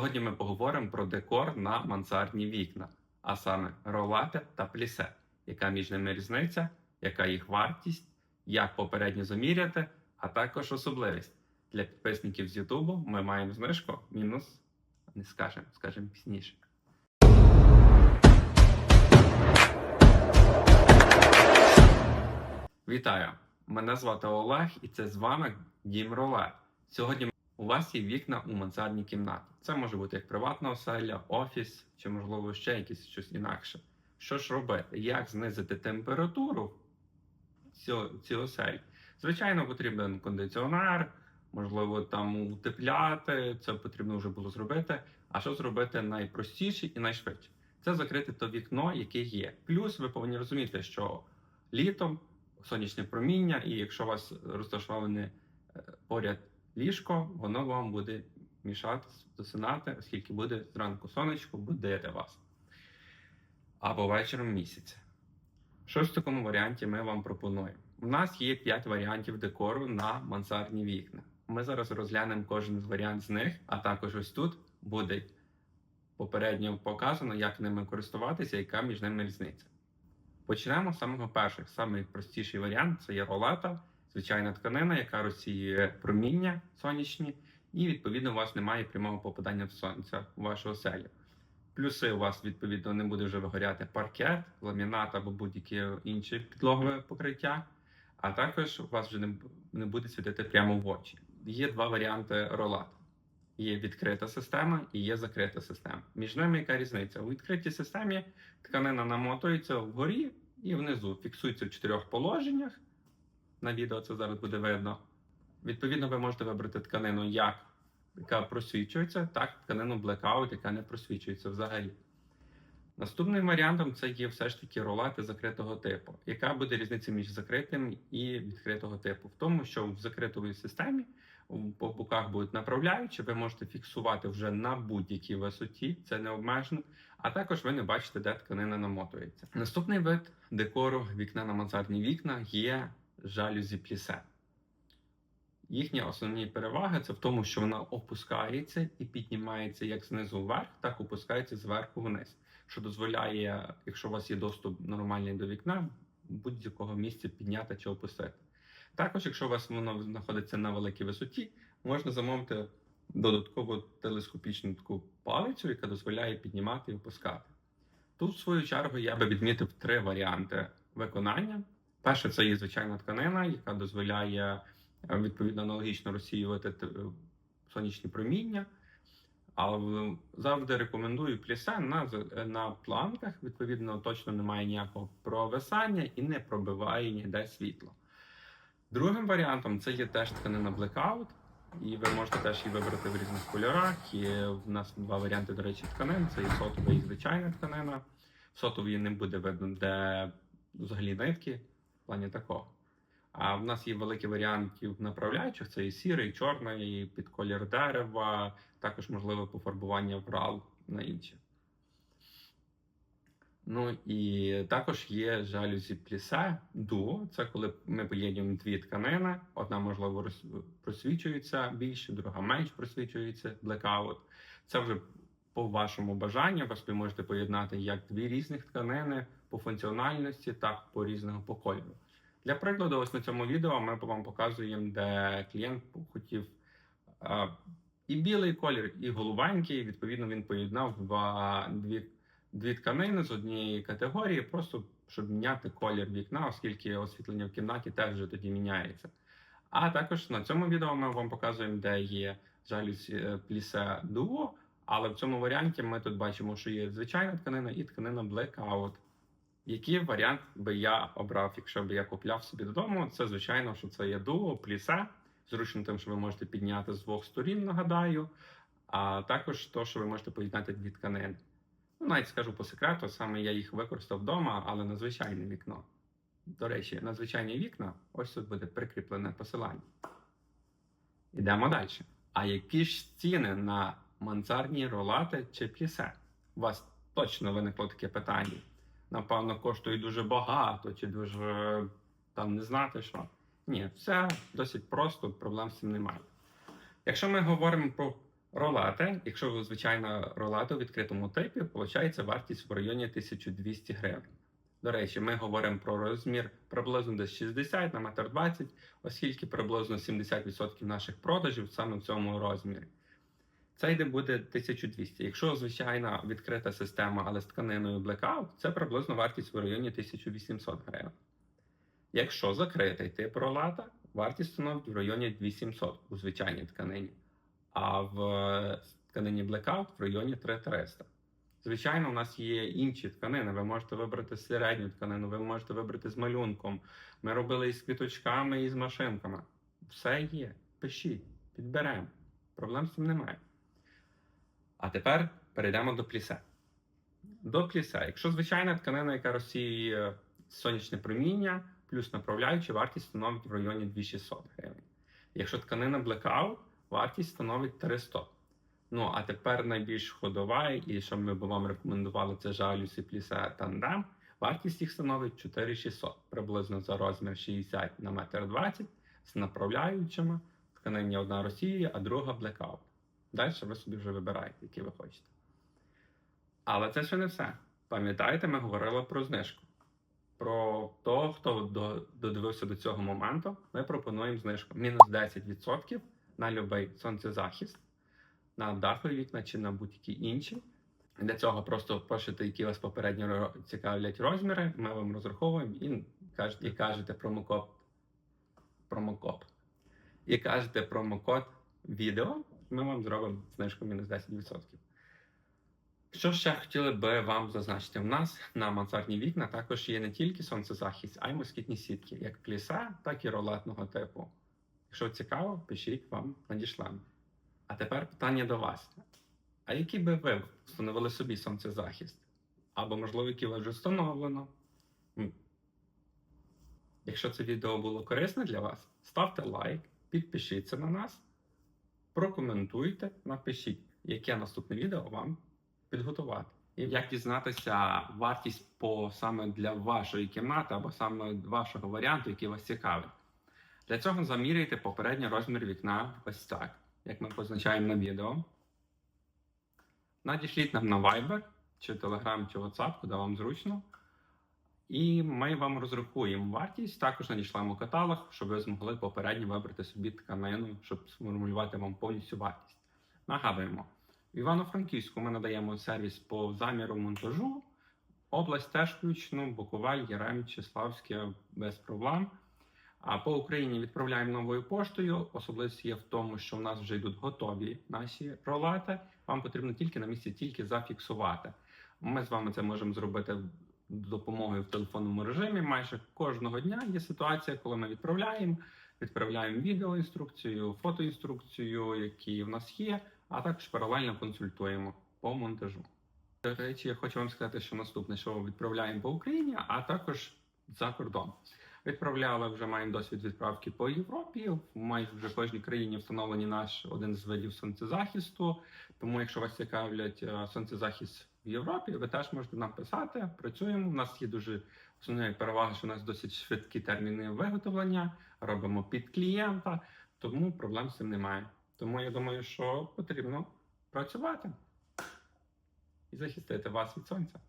Сьогодні ми поговоримо про декор на мансардні вікна, а саме ролати та плісе, яка між ними різниця, яка їх вартість, як попередньо заміряти, а також особливість. Для підписників з Ютубу ми маємо знижку мінус, не скажемо, скажемо пізніше. Вітаю! Мене звати Олег і це з вами Дім Ролет. Сьогодні у вас є вікна у мансардній кімнаті. Це може бути як приватна оселя, офіс чи, можливо, ще якесь щось інакше. Що ж робити? Як знизити температуру цього оселі? Звичайно, потрібен кондиціонер, можливо, там утепляти. Це потрібно вже було зробити. А що зробити найпростіше і найшвидше? Це закрити то вікно, яке є. Плюс ви повинні розуміти, що літом сонячне проміння, і якщо у вас розташоване е, поряд ліжко, воно вам буде мішати досинати, оскільки буде зранку сонечко будити вас. Або вечором місяця. Що ж в такому варіанті ми вам пропонуємо? У нас є 5 варіантів декору на мансардні вікна. Ми зараз розглянемо кожен варіант з них, а також ось тут буде попередньо показано, як ними користуватися, яка між ними різниця. Почнемо з самого першого. Самий простіший варіант це є ролета, звичайна тканина, яка розсіює проміння сонячні, і відповідно у вас немає прямого попадання в сонця у вашу оселю. Плюси у вас, відповідно, не буде вже вигоряти паркет, ламінат або будь-яке інше підлогове покриття, а також у вас вже не, буде світити прямо в очі. Є два варіанти ролата. Є відкрита система і є закрита система. Між ними яка різниця? У відкритій системі тканина намотується вгорі і внизу, фіксується в чотирьох положеннях. На відео це зараз буде видно. Відповідно, ви можете вибрати тканину, як, яка просвічується, так тканину Blackout, яка не просвічується взагалі. Наступним варіантом це є все ж таки ролати закритого типу. Яка буде різниця між закритим і відкритого типу? В тому, що в закритої системі по боках будуть направляючі, ви можете фіксувати вже на будь-якій висоті, це не обмежено. А також ви не бачите, де тканина намотується. Наступний вид декору вікна на мансардні вікна є жалюзі плісе. Їхні основні переваги це в тому, що вона опускається і піднімається як знизу вверх, так опускається зверху вниз, що дозволяє, якщо у вас є доступ нормальний до вікна, будь-якого місця підняти чи опустити. Також, якщо у вас воно знаходиться на великій висоті, можна замовити додаткову телескопічну таку палицю, яка дозволяє піднімати і опускати. Тут, в свою чергу, я би відмітив три варіанти виконання. Перше, це є звичайна тканина, яка дозволяє відповідно аналогічно розсіювати сонячні проміння. Але завжди рекомендую плісе на, на планках. Відповідно, точно немає ніякого провисання і не пробиває ніде світло. Другим варіантом це є теж тканина Blackout, і ви можете теж її вибрати в різних кольорах. Є в нас два варіанти, до речі, тканин: це і сотова, і звичайна тканина. В сотовій не буде видно, де взагалі нитки, в плані такого. А в нас є великі варіантів направляючих: це і сірий, і чорний, і під колір дерева, також можливе пофарбування в рал на інші. Ну і також є жалюзі плісе дуо. Це коли ми поєднуємо дві тканини. Одна, можливо, просвічується більше, друга менш просвічується blackout. Це вже по вашому бажанню. Ви собі можете поєднати як дві різних тканини по функціональності, так по різного по кольору. Для прикладу, ось на цьому відео ми вам показуємо, де клієнт хотів і білий колір, і голубенький. Відповідно, він поєднав два дві дві тканини з однієї категорії, просто щоб міняти колір вікна, оскільки освітлення в кімнаті теж вже тоді міняється. А також на цьому відео ми вам показуємо, де є жалюзі е, плісе дуо. Але в цьому варіанті ми тут бачимо, що є звичайна тканина і тканина Blackout. Який варіант би я обрав, якщо б я купляв собі додому? Це звичайно, що це є дуо, плісе. Зручно тим, що ви можете підняти з двох сторін, нагадаю. А також то, що ви можете поєднати дві тканини. Ну, навіть скажу по секрету, саме я їх використав вдома, але на звичайне вікно. До речі, на звичайні вікна ось тут буде прикріплене посилання. Ідемо далі. А які ж ціни на мансардні ролати чи плісе? У вас точно виникло таке питання. Напевно, коштує дуже багато, чи дуже там не знати що. Ні, все досить просто, проблем з цим немає. Якщо ми говоримо про Ролети, якщо ви звичайна ролета у відкритому типі, виходить вартість в районі 1200 гривень. До речі, ми говоримо про розмір приблизно десь 60 на метр 20, оскільки приблизно 70% наших продажів саме в цьому розмірі. Це йде буде 1200. Якщо звичайна відкрита система, але з тканиною Blackout, це приблизно вартість в районі 1800 гривень. Якщо закритий тип ролата, вартість становить в районі 2700 у звичайній тканині, а в е, тканині Blackout в районі 3300. Звичайно, у нас є інші тканини. Ви можете вибрати середню тканину, ви можете вибрати з малюнком. Ми робили і з квіточками, і з машинками. Все є. Пишіть, підберемо. Проблем з цим немає. А тепер перейдемо до плісе. До плісе. Якщо звичайна тканина, яка розсіює сонячне проміння, плюс направляючи, вартість становить в районі 2600 гривень. Якщо тканина Blackout, вартість становить 300. Ну, а тепер найбільш ходова, і що ми б вам рекомендували, це жалюс і плісе тандем. Вартість їх становить 4600, приблизно за розмір 60 на метр 20 з направляючими. Тканині одна розсіює, а друга Blackout. Далі ви собі вже вибираєте, які ви хочете. Але це ще не все. Пам'ятаєте, ми говорили про знижку. Про того, хто додивився до цього моменту, ми пропонуємо знижку мінус 10% на будь-який сонцезахист, на дахові вікна чи на будь-які інші. Для цього просто пишете, які вас попередньо цікавлять розміри. Ми вам розраховуємо і кажете, і кажете промокод. Промокод. І кажете промокод відео, ми вам зробимо знижку мінус 10%. Що ще хотіли би вам зазначити? У нас на мансардні вікна також є не тільки сонцезахист, а й москітні сітки, як пліса, так і ролетного типу. Якщо цікаво, пишіть вам надішлемо. А тепер питання до вас. А який би ви встановили собі сонцезахист? Або, можливо, який вас вже встановлено? Якщо це відео було корисне для вас, ставте лайк, підпишіться на нас, прокоментуйте, напишіть, яке наступне відео вам підготувати. І як дізнатися вартість по саме для вашої кімнати або саме вашого варіанту, який вас цікавить. Для цього заміряйте попередній розмір вікна ось так, як ми позначаємо на відео. Надішліть нам на Viber, чи Telegram, чи WhatsApp, куди вам зручно. І ми вам розрахуємо вартість, також надішлемо каталог, щоб ви змогли попередньо вибрати собі тканину, щоб сформулювати вам повністю вартість. Нагадуємо, в Івано-Франківську ми надаємо сервіс по заміру монтажу. Область теж включно, Буковель, Єрем, Числавське без проблем. А по Україні відправляємо новою поштою. Особливість є в тому, що в нас вже йдуть готові наші ролети. Вам потрібно тільки на місці тільки зафіксувати. Ми з вами це можемо зробити допомогою в телефонному режимі. Майже кожного дня є ситуація, коли ми відправляємо. Відправляємо відеоінструкцію, фотоінструкцію, які в нас є, а також паралельно консультуємо по монтажу. До речі, я хочу вам сказати, що наступне, що відправляємо по Україні, а також за кордон. Відправляли вже маємо досвід відправки по Європі. Майже вже кожній країні встановлені наш один з видів сонцезахисту. Тому, якщо вас цікавлять е, сонцезахист в Європі, ви теж можете нам писати. Працюємо. У нас є дуже основна перевага, що у нас досить швидкі терміни виготовлення. Робимо під клієнта, тому проблем з цим немає. Тому я думаю, що потрібно працювати і захистити вас від сонця.